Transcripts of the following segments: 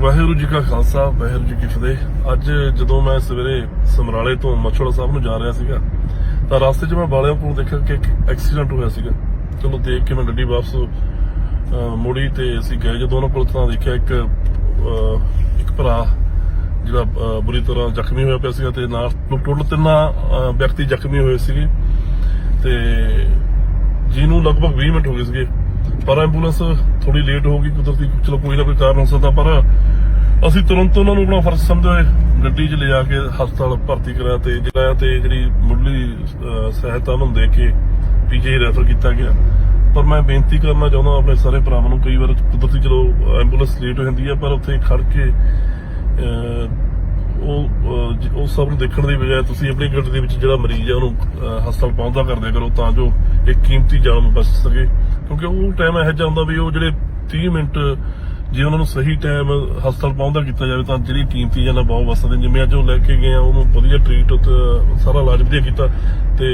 ਵਾਹਿਗੁਰੂ ਜੀ ਕਾ ਖਾਲਸਾ ਵਾਹਿਗੁਰੂ ਜੀ ਕੀ ਫਤਿਹ। ਅੱਜ ਜਦੋਂ ਮੈਂ ਸਵੇਰੇ ਸਮਰਾਲੇ ਤੋਂ ਮਛੋੜਾ ਸਾਹਿਬ ਨੂੰ ਜਾ ਰਿਹਾ ਸੀਗਾ ਤਾਂ ਰਸਤੇ 'ਚ ਮੈਂ ਬਾਲਿਆਂ ਕੋਲ ਦੇਖਿਆ ਕਿ ਇੱਕ ਐਕਸੀਡੈਂਟ ਹੋਇਆ ਸੀਗਾ। ਚਲੋ ਦੇਖ ਕੇ ਮੈਂ ਗੱਡੀ ਵਾਪਸ ਅਹ, ਮੁੜੀ ਤੇ ਅਸੀਂ ਗਏ ਜਦੋਂ ਉਹਨਾਂ ਕੋਲ ਤਾਂ ਦੇਖਿਆ ਇੱਕ ਜਿਹੜਾ ਬੁਰੀ ਤਰ੍ਹਾਂ ਜ਼ਖਮੀ ਹੋਇਆ ਪਿਆ ਸੀਗਾ ਤੇ ਨਾਲ ਟੋਟਲ ਤਿੰਨਾਂ ਵਿਅਕਤੀ ਜ਼ਖਮੀ ਹੋਏ ਸੀਗੇ। ਤੇ ਜਿਹਨੂੰ ਲਗਭਗ 20 ਮਿੰਟ ਹੋ ਗਏ ਸੀਗੇ। ਪਰ ਐਂਬੂਲੈਂਸ ਥੋੜੀ ਲੇਟ ਹੋ ਗਈ, ਕੁਦਰਤੀ ਚਲੋ ਕੋਈ ਨਾ ਕੋਈ ਕਾਰਨ ਹੋ ਸਕਦਾ, ਪਰ ਅਸੀਂ ਤੁਰੰਤ ਉਹਨਾਂ ਨੂੰ ਆਪਣਾ ਫਰਜ਼ ਸਮਝਦੇ ਗੱਡੀ 'ਚ ਲਿਜਾ ਕੇ ਹਸਪਤਾਲ ਭਰਤੀ ਕਰਾਇਆ ਤੇ ਜਿਹੜਾ ਤੇ ਜਿਹੜੀ ਮੁੱਢਲੀ ਸਹਾਇਤਾ ਉਹਨਾਂ ਨੂੰ ਦੇ ਕੇ ਪੀਜੀ ਰੈਫਰ ਕੀਤਾ ਗਿਆ। ਪਰ ਮੈਂ ਬੇਨਤੀ ਕਰਨਾ ਚਾਹੁੰਦਾ ਆਪਣੇ ਸਾਰੇ ਭਰਾਵਾਂ ਨੂੰ, ਕਈ ਵਾਰ ਕੁਦਰਤੀ ਚਲੋ ਐਂਬੂਲੈਂਸ ਲੇਟ ਹੋ ਜਾਂਦੀ ਹੈ, ਪਰ ਉੱਥੇ ਖੜ ਕੇ ਉਹ ਉਹ ਸਭ ਨੂੰ ਦੇਖਣ ਦੀ ਬਜਾਏ ਤੁਸੀਂ ਆਪਣੀ ਗੱਡੀ ਦੇ ਵਿੱਚ ਜਿਹੜਾ ਮਰੀਜ਼ ਹੈ ਉਹਨੂੰ ਹਸਪਤਾਲ ਪਹੁੰਚਦਾ ਕਰ ਕਰੋ ਤਾਂ ਜੋ ਇੱਕ ਕੀਮਤੀ ਜਾਨ ਬਚ ਸਕੇ। ਕਿਉਂਕਿ ਉਹ ਟਾਈਮ ਇਹੋ ਜਿਹਾ ਹੁੰਦਾ ਵੀ ਉਹ ਜਿਹੜੇ 30 ਮਿੰਟ ਜੇ ਉਹਨਾਂ ਨੂੰ ਸਹੀ ਟਾਈਮ ਹਸਪਤਾਲ ਪਹੁੰਚਦਾ ਕੀਤਾ ਜਾਵੇ ਤਾਂ ਜਿਹੜੀ ਕੀਮਤੀ ਜਾਨਾਂ ਬਹੁਤ ਬਚ ਸਕਦੇ ਜਿਵੇਂ ਅੱਜ ਉਹ ਲੈ ਕੇ ਗਏ ਆ, ਉਹਨੂੰ ਵਧੀਆ ਟ੍ਰੀਟ ਉੱਤੇ ਸਾਰਾ ਇਲਾਜ ਵਧੀਆ ਕੀਤਾ ਤੇ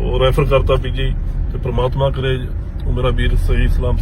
ਉਹ ਰੈਫਰ ਕਰਤਾ ਪੀਜੀ ਤੇ ਪ੍ਰਮਾਤਮਾ ਕਰੇ ਉਹ ਮੇਰਾ ਵੀਰ ਸਹੀ ਸਲਾਮ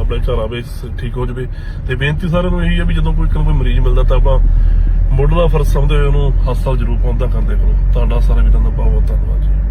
ਆਪਣੇ ਘਰ ਆਵੇ ਠੀਕ ਹੋ ਜਾਵੇ। ਤੇ ਬੇਨਤੀ ਸਾਰਿਆਂ ਨੂੰ ਇਹੀ ਹੈ ਵੀ ਜਦੋਂ ਕੋਈ ਕੋਈ ਮਰੀਜ਼ ਮਿਲਦਾ ਤਾਂ ਆਪਾਂ ਮੁੱਢਲਾ ਫਰਜ਼ ਸਮਝਦੇ ਹੋਏ ਉਹਨੂੰ ਹਸਪਤਾਲ ਜ਼ਰੂਰ ਪਹੁੰਚਦਾ ਕਰਦੇ ਕਰੋ। ਤੁਹਾਡਾ ਸਾਰੇ ਵੀਰਾਂ ਦਾ ਬਹੁਤ ਬਹੁਤ ਧੰਨਵਾਦ ਜੀ।